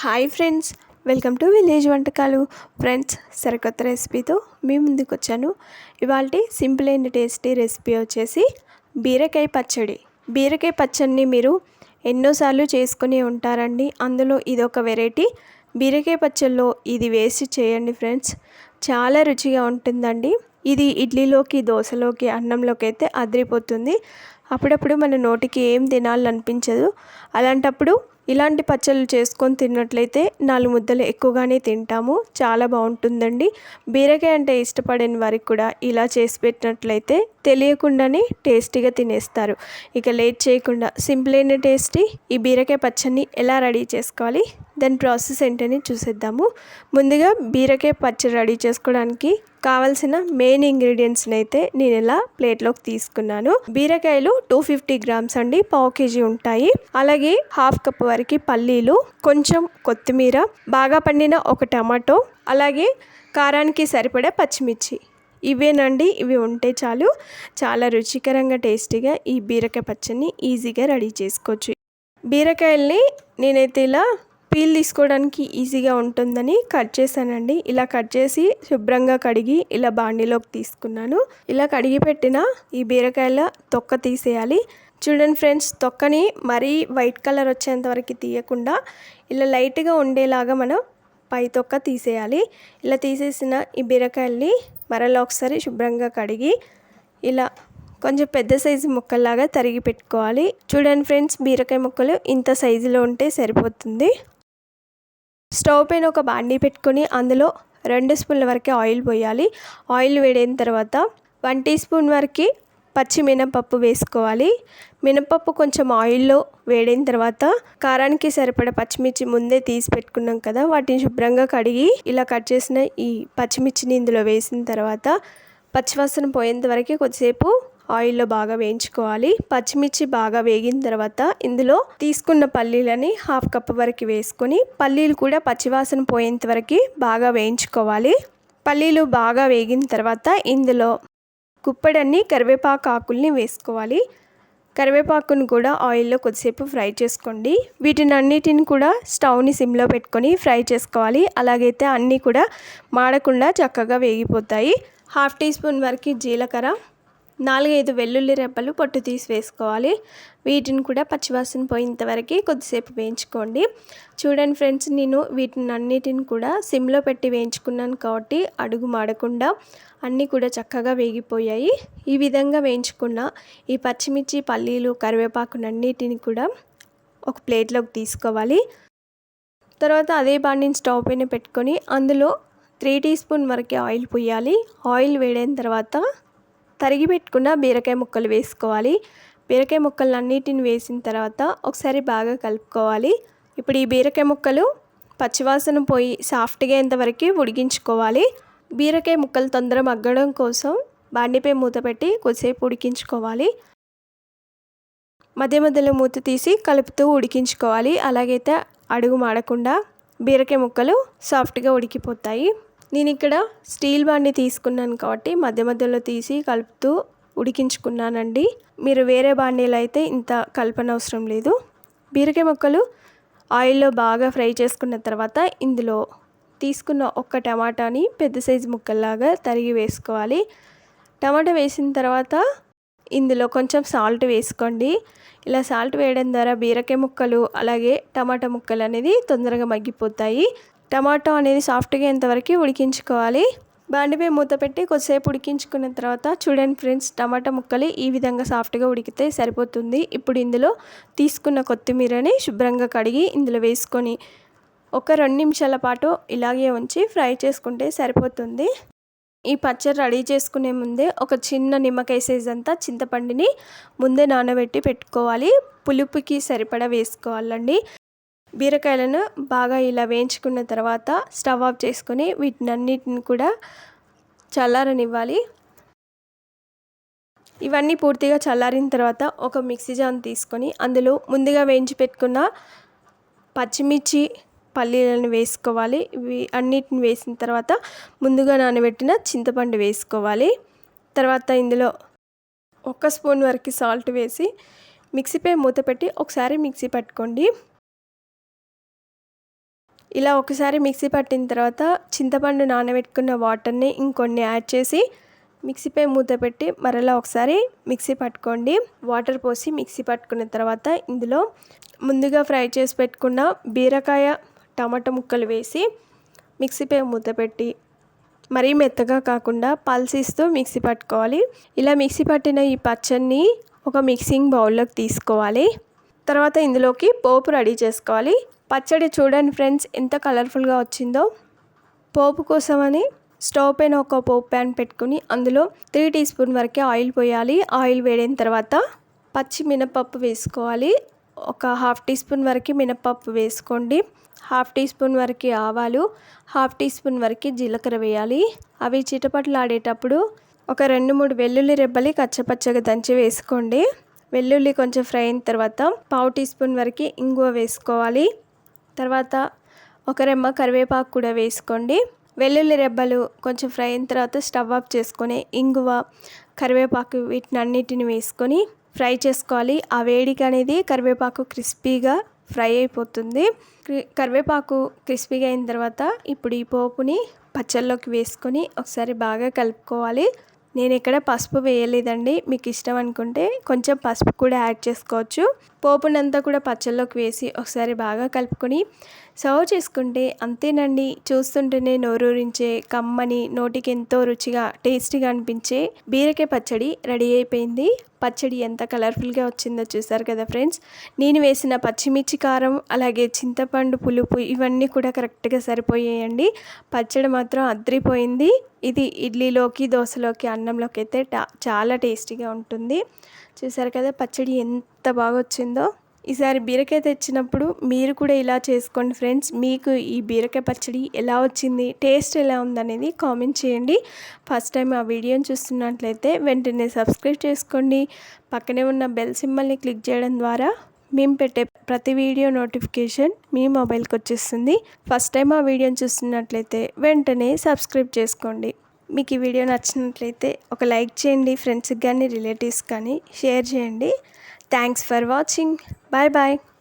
Hi friends welcome to village వంటకాలు. Friends సరికొత్త రెసిపీతో మీ ముందుకు వచ్చాను ఇవాళ సింపుల్ అండ్ టేస్టీ రెసిపీ వచ్చేసి బీరకాయ పచ్చడి. బీరకాయ పచ్చడిని మీరు ఎన్నోసార్లు చేసుకుని ఉంటారండి. అందులో ఇది ఒక వెరైటీ. బీరకాయ పచ్చడిలో ఇది వేసి చేయండి ఫ్రెండ్స్. చాలా రుచిగా ఉంటుందండి. ఇది ఇడ్లీలోకి దోశలోకి అన్నంలోకి అయితే అదిరిపోతుంది. అప్పుడప్పుడు మన నోటికి ఏం తినాలనిపించదు. అలాంటప్పుడు ఇలాంటి పచ్చళ్ళు చేసుకొని తిన్నట్లయితే నాలుగు ముద్దలు ఎక్కువగానే తింటాము. చాలా బాగుంటుందండి. బీరకాయ అంటే ఇష్టపడని వారికి కూడా ఇలా చేసి పెట్టినట్లయితే తెలియకుండానే టేస్టీగా తినేస్తారు. ఇక లేట్ చేయకుండా సింపుల్ అయిన టేస్టీ ఈ బీరకాయ పచ్చడిని ఎలా రెడీ చేసుకోవాలి? దాని ప్రాసెస్ ఏంటని చూసేద్దాము. ముందుగా బీరకాయ పచ్చడి రెడీ చేసుకోవడానికి కావలసిన మెయిన్ ఇంగ్రీడియంట్స్ని అయితే నేను ఇలా ప్లేట్లోకి తీసుకున్నాను. బీరకాయలు టూ ఫిఫ్టీ గ్రామ్స్ అండి పావు కేజీ ఉంటాయి. అలాగే హాఫ్ కప్ వరకు పల్లీలు కొంచెం కొత్తిమీర బాగా పండిన ఒక టమాటో అలాగే కారానికి సరిపడే పచ్చిమిర్చి. ఇవేనండి ఇవి ఉంటే చాలు. చాలా రుచికరంగా టేస్టీగా ఈ బీరకాయ పచ్చడిని ఈజీగా రెడీ చేసుకోవచ్చు. బీరకాయల్ని నేనైతే ఇలా పీల్ తీసుకోవడానికి ఈజీగా ఉంటుందని కట్ చేశానండి. ఇలా కట్ చేసి శుభ్రంగా కడిగి ఇలా బాండీలోకి తీసుకున్నాను. ఇలా కడిగి పెట్టిన ఈ బీరకాయల తొక్క తీసేయాలి. చూడండి ఫ్రెండ్స్ తొక్కని మరీ వైట్ కలర్ వచ్చేంత వరకు తీయకుండా ఇలా లైట్గా ఉండేలాగా మనం పై తొక్క తీసేయాలి. ఇలా తీసేసిన ఈ బీరకాయల్ని మరలా ఒకసారి శుభ్రంగా కడిగి ఇలా కొంచెం పెద్ద సైజు ముక్కల్లాగా తరిగి పెట్టుకోవాలి. చూడండి ఫ్రెండ్స్ బీరకాయ ముక్కలు ఇంత సైజులో ఉంటే సరిపోతుంది. స్టవ్ పైన ఒక బాండీ పెట్టుకొని అందులో రెండు స్పూన్ల వరకు ఆయిల్ పోయాలి. ఆయిల్ వేడైన తర్వాత వన్ టీ స్పూన్ వరకు పచ్చి మినపప్పు వేసుకోవాలి. మినపప్పు కొంచెం ఆయిల్లో వేడైన తర్వాత కారానికి సరిపడ పచ్చిమిర్చి ముందే తీసి పెట్టుకున్నాం కదా వాటిని శుభ్రంగా కడిగి ఇలా కట్ చేసిన ఈ పచ్చిమిర్చిని ఇందులో వేసిన తర్వాత పచ్చివాసన పోయేంత వరకు కొద్దిసేపు ఆయిల్లో బాగా వేయించుకోవాలి. పచ్చిమిర్చి బాగా వేగిన తర్వాత ఇందులో తీసుకున్న పల్లీలని హాఫ్ కప్ వరకు వేసుకొని పల్లీలు కూడా పచ్చివాసన పోయేంత వరకు బాగా వేయించుకోవాలి. పల్లీలు బాగా వేగిన తర్వాత ఇందులో కుప్పడన్ని కరివేపాకు ఆకుల్ని వేసుకోవాలి. కరివేపాకును కూడా ఆయిల్లో కొద్దిసేపు ఫ్రై చేసుకోండి. వీటిని అన్నిటిని కూడా స్టవ్ని సిమ్లో పెట్టుకొని ఫ్రై చేసుకోవాలి. అలాగైతే అన్నీ కూడా మాడకుండా చక్కగా వేగిపోతాయి. హాఫ్ టీ స్పూన్ వరకు జీలకర్ర నాలుగైదు వెల్లుల్లి రెబ్బలు పొట్టు తీసి వేసుకోవాలి. వీటిని కూడా పచ్చివాసన పోయేంత వరకు కొద్దిసేపు వేయించుకోండి. చూడండి ఫ్రెండ్స్ నేను వీటిని అన్నిటిని కూడా సిమ్లో పెట్టి వేయించుకున్నాను కాబట్టి అడుగు మాడకుండా అన్నీ కూడా చక్కగా వేగిపోయాయి. ఈ విధంగా వేయించుకున్న ఈ పచ్చిమిర్చి పల్లీలు కరివేపాకునన్నిటిని కూడా ఒక ప్లేట్లోకి తీసుకోవాలి. తర్వాత అదే బాండిని స్టవ్ పైన పెట్టుకొని అందులో త్రీ టీ స్పూన్ వరకు ఆయిల్ పోయాలి. ఆయిల్ వేడైన తర్వాత తరిగి పెట్టుకున్న బీరకాయ ముక్కలు వేసుకోవాలి. బీరకాయ ముక్కలు అన్నిటిని వేసిన తర్వాత ఒకసారి బాగా కలుపుకోవాలి. ఇప్పుడు ఈ బీరకాయ ముక్కలు పచ్చివాసన పోయి సాఫ్ట్గా ఎంతవరకు ఉడికించుకోవాలి. బీరకాయ ముక్కలు తొందర మగ్గడం కోసం బాండిపై మూత పెట్టి కొద్దిసేపు ఉడికించుకోవాలి. మధ్య మధ్యలో మూత తీసి కలుపుతూ ఉడికించుకోవాలి. అలాగైతే అడుగు మాడకుండా బీరకాయ ముక్కలు సాఫ్ట్గా ఉడికిపోతాయి. నేను ఇక్కడ స్టీల్ బాండి తీసుకున్నాను కాబట్టి మధ్య మధ్యలో తీసి కలుపుతూ ఉడికించుకున్నానండి. మీరు వేరే బాండీలు అయితే ఇంత కలపన అవసరం లేదు. బీరకాయ ముక్కలు ఆయిల్లో బాగా ఫ్రై చేసుకున్న తర్వాత ఇందులో తీసుకున్న ఒక్క టమాటాని పెద్ద సైజు ముక్కల్లాగా తరిగి వేసుకోవాలి. టమాటా వేసిన తర్వాత ఇందులో కొంచెం సాల్ట్ వేసుకోండి. ఇలా సాల్ట్ వేయడం ద్వారా బీరకాయ ముక్కలు అలాగే టమాటా ముక్కలు అనేది తొందరగా మగ్గిపోతాయి. టమాటో అనేది సాఫ్ట్గా ఎంతవరకు ఉడికించుకోవాలి. బాండిపై మూత పెట్టి కొద్దిసేపు ఉడికించుకున్న తర్వాత చూడండి ఫ్రెండ్స్ టమాటా ముక్కలు ఈ విధంగా సాఫ్ట్గా ఉడికితే సరిపోతుంది. ఇప్పుడు ఇందులో తీసుకున్న కొత్తిమీరని శుభ్రంగా కడిగి ఇందులో వేసుకొని ఒక రెండు నిమిషాల పాటు ఇలాగే ఉంచి ఫ్రై చేసుకుంటే సరిపోతుంది. ఈ పచ్చడి రెడీ చేసుకునే ముందే ఒక చిన్న నిమ్మకాయ సైజ్ అంతా చింతపండుని ముందే నానబెట్టి పెట్టుకోవాలి. పులుపుకి సరిపడా వేసుకోవాలండి. బీరకాయలను బాగా ఇలా వేయించుకున్న తర్వాత స్టవ్ ఆఫ్ చేసుకొని వీటిని అన్నిటిని కూడా చల్లారనివ్వాలి. ఇవన్నీ పూర్తిగా చల్లారిన తర్వాత ఒక మిక్సీ జాన్ తీసుకొని అందులో ముందుగా వేయించి పెట్టుకున్న పచ్చిమిర్చి పల్లీలను వేసుకోవాలి. ఇవి అన్నిటిని వేసిన తర్వాత ముందుగా నానబెట్టిన చింతపండు వేసుకోవాలి. తర్వాత ఇందులో ఒక స్పూన్ వరకు సాల్ట్ వేసి మిక్సీపై మూత పెట్టి ఒకసారి మిక్సీ పట్టుకోండి. ఇలా ఒకసారి మిక్సీ పట్టిన తర్వాత చింతపండు నానబెట్టుకున్న వాటర్ని ఇంకొన్ని యాడ్ చేసి మిక్సీపై మూత పెట్టి మరలా ఒకసారి మిక్సీ పట్టుకోండి. వాటర్ పోసి మిక్సీ పట్టుకున్న తర్వాత ఇందులో ముందుగా ఫ్రై చేసి పెట్టుకున్న బీరకాయ టమాటా ముక్కలు వేసి మిక్సీపై మూత పెట్టి మరీ మెత్తగా కాకుండా పల్సిస్తూ మిక్సీ పట్టుకోవాలి. ఇలా మిక్సీ పట్టిన ఈ పచ్చడిని ఒక మిక్సింగ్ బౌల్లోకి తీసుకోవాలి. తర్వాత ఇందులోకి పోపు రెడీ చేసుకోవాలి. పచ్చడి చూడండి ఫ్రెండ్స్ ఎంత కలర్ఫుల్గా వచ్చిందో. పోపు కోసమని స్టవ్ పైన ఒక పోపు ప్యాన్ పెట్టుకుని అందులో త్రీ టీ స్పూన్ వరకే ఆయిల్ పోయాలి. ఆయిల్ వేడిన తర్వాత పచ్చి మినపప్పు వేసుకోవాలి. ఒక హాఫ్ టీ స్పూన్ వరకు మినపప్పు వేసుకోండి. హాఫ్ టీ స్పూన్ వరకు ఆవాలు హాఫ్ టీ స్పూన్ వరకు జీలకర్ర వేయాలి. అవి చిటపట్లు ఒక రెండు మూడు వెల్లుల్లి రెబ్బలి కచ్చపచ్చగా దంచి వేసుకోండి. వెల్లుల్లి కొంచెం ఫ్రై అయిన తర్వాత పావు టీ స్పూన్ వరకు ఇంగువ వేసుకోవాలి. తర్వాత ఒక రెమ్మ కరివేపాకు కూడా వేసుకోండి. వెల్లుల్లి రెబ్బలు కొంచెం ఫ్రై అయిన తర్వాత స్టవ్ ఆఫ్ చేసుకొని ఇంగువ కరివేపాకు వీటిని అన్నిటిని వేసుకొని ఫ్రై చేసుకోవాలి. ఆ వేడికి అనేది కరివేపాకు క్రిస్పీగా ఫ్రై అయిపోతుంది. కరివేపాకు క్రిస్పీగా అయిన తర్వాత ఇప్పుడు ఈ పోపుని పచ్చళ్ళలోకి వేసుకొని ఒకసారి బాగా కలుపుకోవాలి. నేను ఇక్కడ పసుపు వేయలేదండి. మీకు ఇష్టం అనుకుంటే కొంచెం పసుపు కూడా యాడ్ చేసుకోవచ్చు. పోపునంతా కూడా పచ్చళ్ళలోకి వేసి ఒకసారి బాగా కలుపుకొని సర్వ్ చేసుకుంటే అంతేనండి. చూస్తుంటేనే నోరూరించే కమ్మని నోటికి ఎంతో రుచిగా టేస్టీగా అనిపించే బీరకాయ పచ్చడి రెడీ అయిపోయింది. పచ్చడి ఎంత కలర్ఫుల్గా వచ్చిందో చూసారు కదా ఫ్రెండ్స్. నేను వేసిన పచ్చిమిర్చి కారం అలాగే చింతపండు పులుపు ఇవన్నీ కూడా కరెక్ట్గా సరిపోయాయండి. పచ్చడి మాత్రం అద్రిపోయింది. ఇది ఇడ్లీలోకి దోశలోకి అన్నంలోకి అయితే చాలా టేస్టీగా ఉంటుంది. చూసారు కదా పచ్చడి ఎంత బాగా వచ్చిందో ఈసారి బీరకాయ తెచ్చినప్పుడు మీరు కూడా ఇలా చేసుకోండి ఫ్రెండ్స్. మీకు ఈ బీరకాయ పచ్చడి ఎలా వచ్చింది టేస్ట్ ఎలా ఉందనేది కామెంట్ చేయండి. ఫస్ట్ టైం ఆ వీడియోని చూస్తున్నట్లయితే వెంటనే సబ్స్క్రైబ్ చేసుకోండి. పక్కనే ఉన్న బెల్ సింబల్ని క్లిక్ చేయడం ద్వారా మేము పెట్టే ప్రతి వీడియో నోటిఫికేషన్ మీ మొబైల్కి వచ్చేస్తుంది. ఫస్ట్ టైం ఆ వీడియోని చూస్తున్నట్లయితే వెంటనే సబ్స్క్రైబ్ చేసుకోండి. మీకు ఈ వీడియో నచ్చినట్లయితే ఒక లైక్ చేయండి ఫ్రెండ్స్కి కానీ రిలేటివ్స్ కానీ షేర్ చేయండి. Thanks for watching. Bye bye.